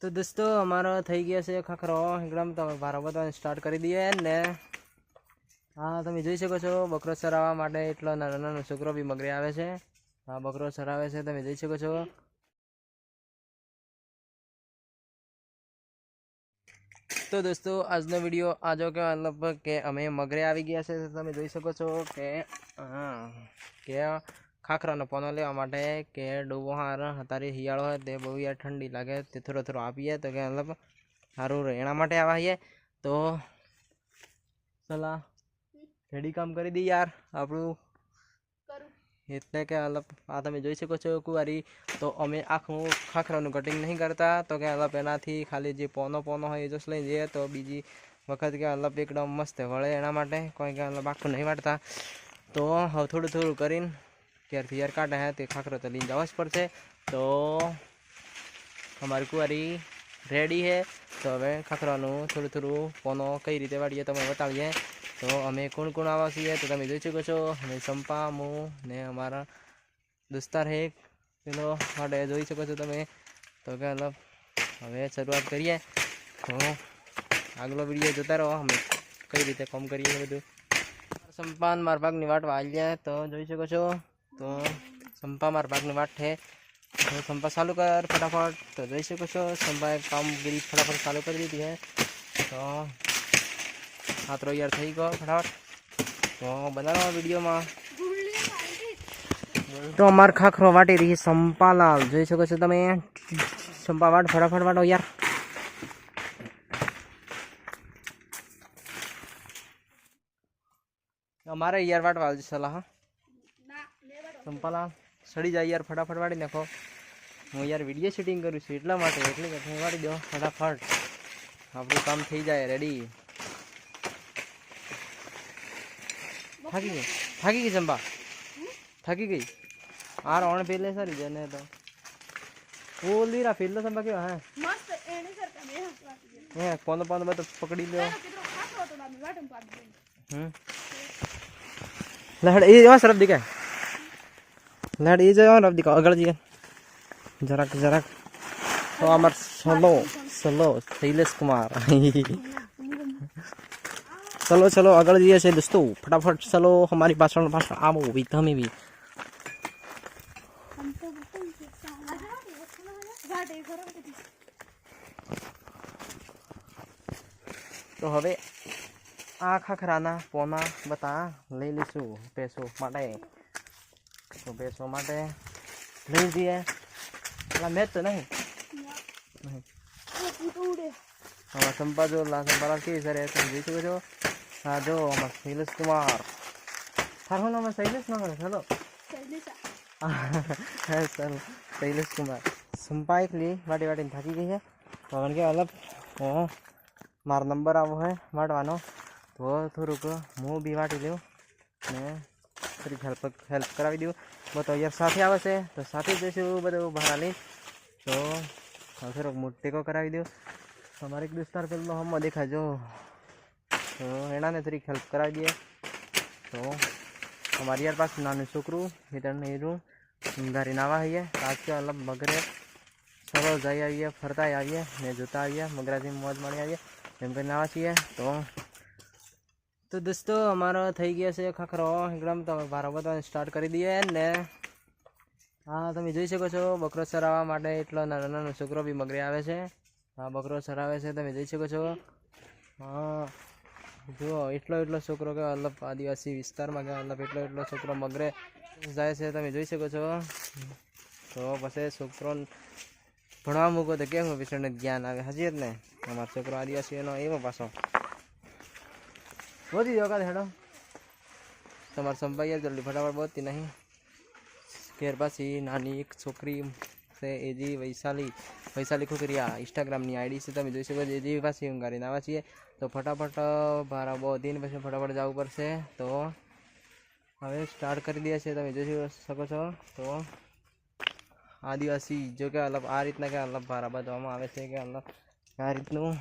તો દોસ્તો અમારો થઈ ગયો છે ખખરો એકદમ તમે ભારો બતાવવાનું સ્ટાર્ટ કરી દઈએ ને હા તમે જોઈ શકો છો બકરો ચરાવવા માટે એટલો નાનો નાનો છોકરો બી મગરે આવે છે હા બકરો ચરાવે છે તમે જોઈ શકો છો તો દોસ્તો આજનો વિડીયો આજો કે મતલબ કે અમે મગરે આવી ગયા છે તમે જોઈ શકો છો કે હા કે ખાખરાનો પોનો લેવા માટે કે ડૂબો હાર તારી હિયાળો હોય તે બહુ યાર ઠંડી લાગે તે થોડો થોડો આપીએ તો કે મતલબ સારું રહે એના માટે આવા છીએ તો સલાહ રેડી કામ કરી દઈએ યાર આપણું એટલે કે મતલબ આ તમે જોઈ શકો છો કુવારી તો અમે આખું ખાખરાનું કટિંગ નહીં કરતા તો કે મતલબ એનાથી ખાલી જે પોનો પોનો હોય એ જોશ લઈ જઈએ તો બીજી વખત કે મતલબ એકદમ મસ્ત વળે એના માટે કોઈ કે મતલબ આખું નહીં વાટતા તો હવે થોડું થોડું કરીને ક્યારથી યાર કાઢા હે તે ખાખરો તો લઈને જવા જ પડશે તો અમારી કુંવારી રેડી છે તો હવે ખાખરાનું થોડું થોડું પોનો કઈ રીતે વાળીએ તમે બતાવીએ તો અમે કોણ કોણ આવા છીએ તો તમે જોઈ શકો છો અમે સંપા હું ને અમારા દોસ્તાર હે પેલો માટે જોઈ શકો છો તમે તો કે હવે શરૂઆત કરીએ તો આગલો વિડીયો જોતા રહો અમે કઈ રીતે કોમ કરીએ બધું સંપાન મારા ભાગની વાટ વાળી તો જોઈ શકો છો तो संपा मार भाग वाट है तो संपा चालू कर फटाफट तो जैसे कुछ संपा एक काम गिरी फटाफट चालू कर दी है तो हाथ रो यार सही गो फटाफट तो बना रहा वीडियो में तो अमर खाखरो वाटी रही संपा लाल जैसे कुछ तब संपा वाट फटाफट वाटो यार हमारा ईयर वाट वाल सलाह તમ પાલા સડી જાય યાર ફટાફટ વાડી નેખો હું યાર વિડિયો શૂટિંગ કરું છું એટલા માટે એટલે વાડી દો ફટાફટ આપણું કામ થઈ જાય રેડી ભાગી ગઈ ભાગી ગઈ સંબા હ ભાગી ગઈ આર ઓણ બેલે સરી જને તો કોલીરા ફેલ સંબા કે મસ્ત એને કર કને હે પંદ પંદ મે તો પકડી લે કીધું ખાતો તો લાડું પાડી હ લે હે યસ ર દે કે લાડ એ જવા ને દીકરો આગળ જઈએ જરાક જરાક તો અમાર સલો સલો શૈલેષ કુમાર ચલો ચલો આગળ જઈએ છે દોસ્તો ફટાફટ ચલો અમારી પાછળ પાછળ આવો બી તમે બી તો હવે આ ખખરાના પોના બતા લઈ લઈશું પૈસો માટે તો બેસવા માટે લઈ દઈએ પેલા મેચ તો નહીં આમાં સંપા જો સંપાલા કેવી સરે તમે જોઈ કુમાર સારું નામ શૈલેષ ના કરે ચલો કુમાર સંપા એકલી વાટી વાટીને થાકી ગઈ છે કારણ કે અલગ હું મારો નંબર આવો હે વાટવાનો તો થોડુંક હું બી વાટી લઉં ને करी हेल्प हेल्प करी दू ब तो अयर साथ आवश्य तो साथ जैसे बढ़ू भाड़ा ली तो हम फिर टेको करी दू तो मार विस्तार पे हम देखा जो तो एना ने तरीक हेल्प करा दिए तो हमारे यार पास नानु शुक्रू इधर नहीं रू घरी नावा है आज के मतलब मगरे सरो जाइए फरता आइए ने जूता आइए मगरा जी मौज मारी आइए जम चाहिए तो તો દોસ્તો અમારો થઈ ગયો છે ખાખરો એકદમ તમે ભારો બતાવવાનું સ્ટાર્ટ કરી દઈએ ને હા તમે જોઈ શકો છો બકરો ચરાવવા માટે એટલો નાનો નાનો છોકરો બી મગરે આવે છે હા બકરો ચરાવે છે તમે જોઈ શકો છો હા જુઓ એટલો એટલો છોકરો કે મતલબ આદિવાસી વિસ્તારમાં કે મતલબ એટલો એટલો છોકરો મગરે જાય છે તમે જોઈ શકો છો તો પછી છોકરો ભણવા મૂકો તો કેમ પેશન્ટને જ્ઞાન આવે હજી જ ને અમારો છોકરો આદિવાસીઓનો એવો પાછો બોધી દો હેડો તમારે સંભાઈ જલ્દી ફટાફટ બોતી નહીં ઘેર પાછી નાની એક છોકરી છે એ વૈશાલી વૈશાલી ખોકરિયા ઇન્સ્ટાગ્રામની આઈડી છે તમે જોઈ શકો છો એ જે પાછી કરીને આવ્યા છીએ તો ફટાફટ ભારા દિન પછી ફટાફટ જવું પડશે તો હવે સ્ટાર્ટ કરી દે છે તમે જોઈ શકો છો તો આદિવાસી જો કે અલગ આ રીતના કે અલગ ભારા બાંધવામાં આવે છે કે અલગ આ રીતનું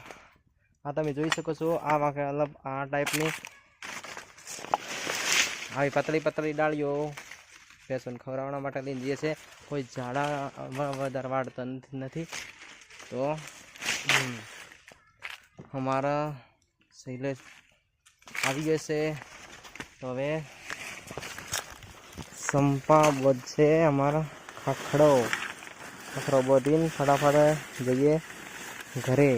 આ તમે જોઈ શકો છો આ અલગ આ ટાઈપની આવી પતળી પતળી ડાળીઓ ભેંસોને ખવડાવવા માટે લઈને જઈએ છે કોઈ ઝાડા વધારે વાળતા નથી તો અમારા શૈલેષ આવી ગયો છે તો હવે સંપા વધશે અમારા ખખડો ખખડો બધીને ફટાફટ જઈએ ઘરે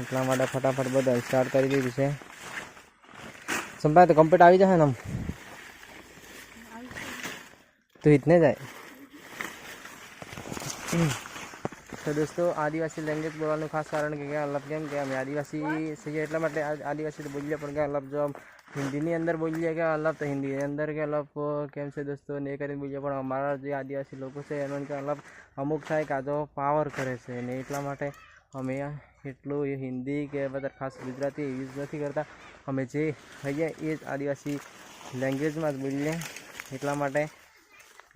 એટલા માટે ફટાફટ બધા સ્ટાર્ટ કરી દીધું છે સંભાય તો કમ્પ્લીટ આવી જશે ને આમ તું ઇતને જાય તો દોસ્તો આદિવાસી લેંગ્વેજ બોલવાનું ખાસ કારણ કે ક્યાં લબ કેમ કે અમે આદિવાસી છીએ એટલા માટે આદિવાસી તો બોલીએ પણ ક્યાં લબ જો હિન્દીની અંદર બોલીએ કે અલગ તો હિન્દીની અંદર કે અલગ કેમ છે દોસ્તો ને કરીને બોલીએ પણ અમારા જે આદિવાસી લોકો છે એનો કે અલગ અમુક થાય કાં તો પાવર કરે છે ને એટલા માટે અમે એટલો હિન્દી કે બદર ખાસ ગુજરાતી યુઝ નથી કરતા અમે જે હૈયા એ आदिवासी लैंग्वेज માં જ બોલ લે એટલા માટે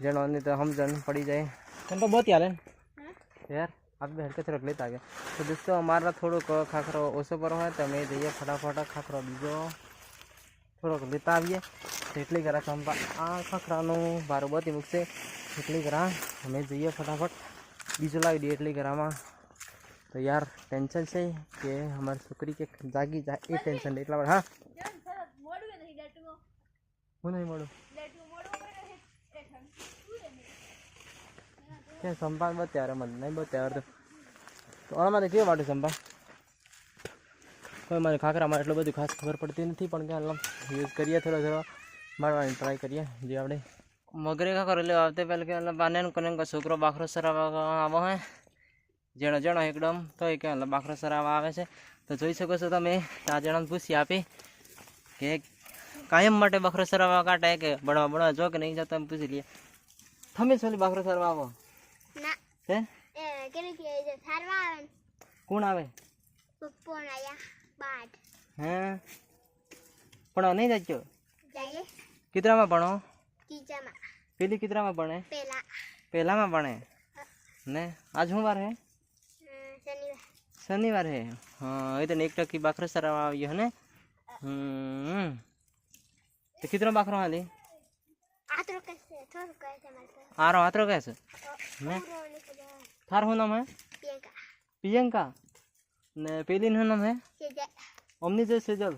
જણ ઓને તો સમજણ પડી જાય તમે તો બોત્યાલે હ યાર આબ બેરક છક લેતા આગે તો દેસ્તો અમારવા થોડો ખખરો ઓસો પર હોય તમે દઈએ फटाफटા ખખરો બીજો થોડો ખેતાવીએ એટલી ગરા કંપા આ ખખરાનો બાર વખત મુખસે એટલી ગરા અમે દઈએ फटाफट બીજો લઈ દે એટલી ગરામાં तो यार टेंशन से के हमारे सुकरी के जागी जा ए टेंशन इतना हां नहीं नहीं मोड़ू क्या संभाल बहुत यार मन नहीं बहुत यार तो।, तो और हमारे के वाटे संभाल कोई मैंने खाकर हमारे एट बढ़ी खास खबर पड़ती नहीं पर क्या यूज करिए थोड़ा थोड़ा मारवा ट्राई करिए जी आप मगरे का कर ले आते पहले के मतलब बने कने का शुक्र बाखरो सरा आवा है જેણો જણો એકદમ તો એ કે બાખરો સરાવા આવે છે તો જોઈ શકો છો તમે આ જણાને પૂછી આપી કે કાયમ માટે બખરો સરાવા કાઢે કે ભણવા ભણવા જો કે નહીં જતો એમ પૂછી લઈએ તમે છોલી બખરો સરાવા આવો હે કોણ આવે હે ભણવા નહીં જજો કિતરામાં ભણો પેલી કિતરામાં ભણે પેલામાં ભણે ને આજ શું વાર હે शनिवार है हाँ इतने एक टक्की बाखर सर ये है हम्म। तो कितना बाखर वाले आ रहा हूँ कैसे तो थार हो नाम है प्रियंका ने पेली है नाम है ओमनी जय से जल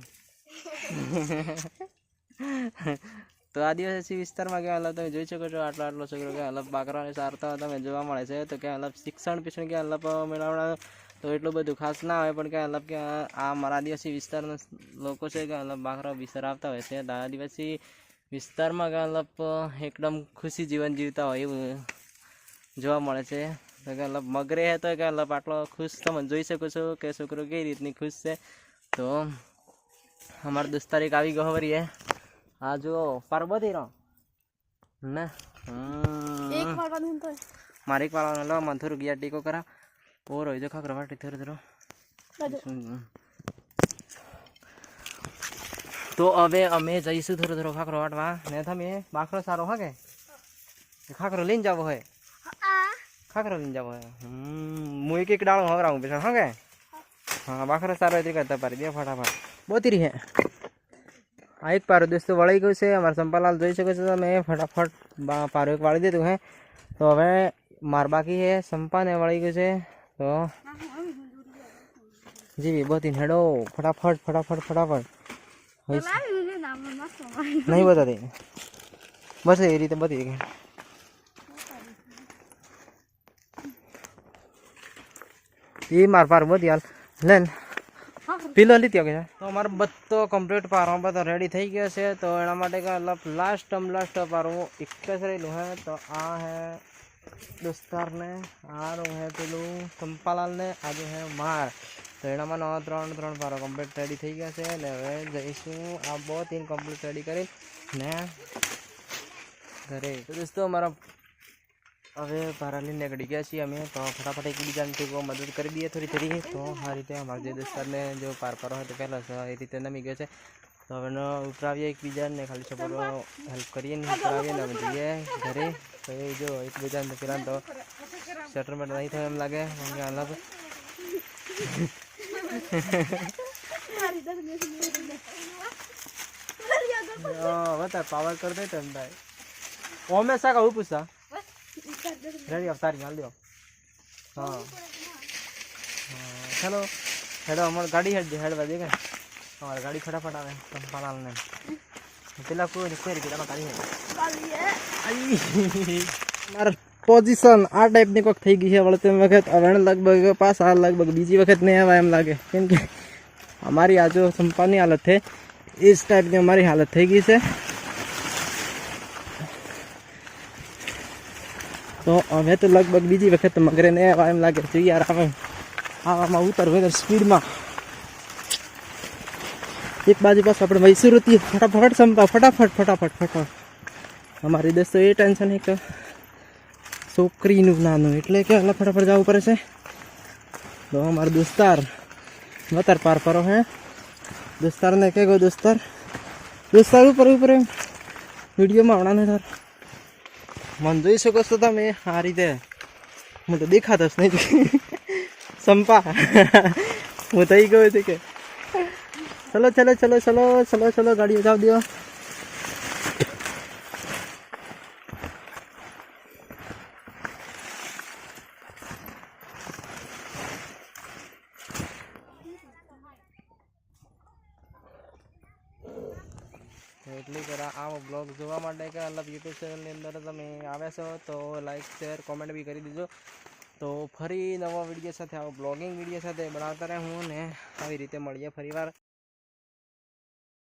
तो आदिवासी विस्तार में क्या अलग मतलब, तुम जी सको आटल आटल सको क्या अलग मतलब, बाकरा सारता तब मतलब, जवाब मे तो क्या अलग शिक्षण पीछे क्या अलग मिला તો એટલું બધું ખાસ ના હોય પણ કે મતલબ કે આ મારા આદિવાસી વિસ્તારના લોકો છે કે મતલબ બાકરા વિસ્તાર આવતા હોય છે આદિવાસી વિસ્તારમાં કે મતલબ એકદમ ખુશી જીવન જીવતા હોય એવું જોવા મળે છે તો કે મતલબ મગરે હતો કે મતલબ આટલો ખુશ તમે જોઈ શકો છો કે છોકરો કઈ રીતની ખુશ છે તો અમારે દસ તારીખ આવી ગયો વરીએ આ જો પાર્વતી રો ને મારે એક વાળવાનો લો મથુર ગયા ટીકો કરા पोर होई देखा करवाट इधर इधर तो अबे अमे जैसे थोड़ा थोड़ा खा करवाट वा नहीं था मैं बाखरो सारो हा खा करो लेन जाबो है खा करो लेन जाबो है मुई के डाल हो रहा हूं बेसन हा हां बाखरो सारो इधर करता पर दिया फटाफट बहुत ही है एक पारो પારો દોસ્તો વળાઈ ગયું છે અમારા સંપાલાલ જોઈ શકો છો पारो एक પારો दे વાળી है तो अबे मार बाकी है છે સંપાને વળાઈ ગયું છે तो जी बहुत हेड़ो फटाफट फटाफट फटाफट नहीं बता दे बस ये रीते बता दे ये मार पार बहुत यार लेन पीलो ली थी तो मार बत्तो कम्प्लीट पार बता तो रेडी थी गया से तो एना लास्ट टम लास्ट पार एक रही है तो आ है दोस्तार ने आ रो है पेलु चंपालाल ने आज है मार तो एना मैं त्र त्र पारो कम्प्लीट रेडी थी गया से हमें जाइसू आ बो तीन कम्प्लीट रेडी कर घरे तो दोस्तों अमरा हमें पारा लीने कड़ी गया अमे तो फटाफट एक बीजा ने तो मदद कर दिए थोड़ी थोड़ी तो आ रीते अमर दोस्तार ने जो पार पारो है तो पहला ये रीते नमी गए तो तबन उतरा एक बीजा ने खाली सब हेल्प कर उतरा जो एक बीजा फिर तो स्वेटर में नहीं था लगे अलग बता पावर कर दे तुम का पूछता हाँ हेलो हाँ, हेलो हमारे गाड़ी हेड हेड बजे और गाड़ी फटाफट आवे पंपा डालने पिला को रिपेयर किया ना गाड़ी है મારા પોઝિશન આ ટાઈપની કોઈક થઈ ગઈ છે વળતે વખત હવે લગભગ પાસ આ લગભગ બીજી વખત નહીં આવે એમ લાગે કેમ કે અમારી આ જો સંપાની હાલત છે એ જ ટાઈપની અમારી હાલત થઈ ગઈ છે તો હવે તો લગભગ બીજી વખત મગરે નહીં આવે એમ લાગે છે યાર આવે આવામાં ઉતર વેધર સ્પીડમાં એક બાજુ પાસે આપણે મૈસુરથી ફટાફટ સંપા ફટાફટ ફટાફટ ફટાફટ અમારી દોસ્તો એ ટેન્શન એક છોકરીનું નાનું એટલે કે અલગ ફટાફટ જવું પડે છે તો અમારો દોસ્તાર વતર પાર પરો હે દોસ્તારને કહે ગયો દોસ્તાર દોસ્તાર ઉપર ઉપર વિડીયોમાં આવડાને તાર મન જોઈ શકો છો તમે આ રીતે હું તો દેખાતો જ નહીં સંપા હું થઈ ગયો છે કે चलो चलो चलो चलो चलो चलो गाड़ी उठा दियो आम ब्लॉग जो मतलब यूट्यूब चैनल अंदर तब आया छो तो लाइक शेर कॉमेंट भी कर दीजो तो फरी नवा वीडियो साथ ब्लॉगिंग वीडियो साथ बनाता रहे हूँ ने आ रीते मैं फरी वार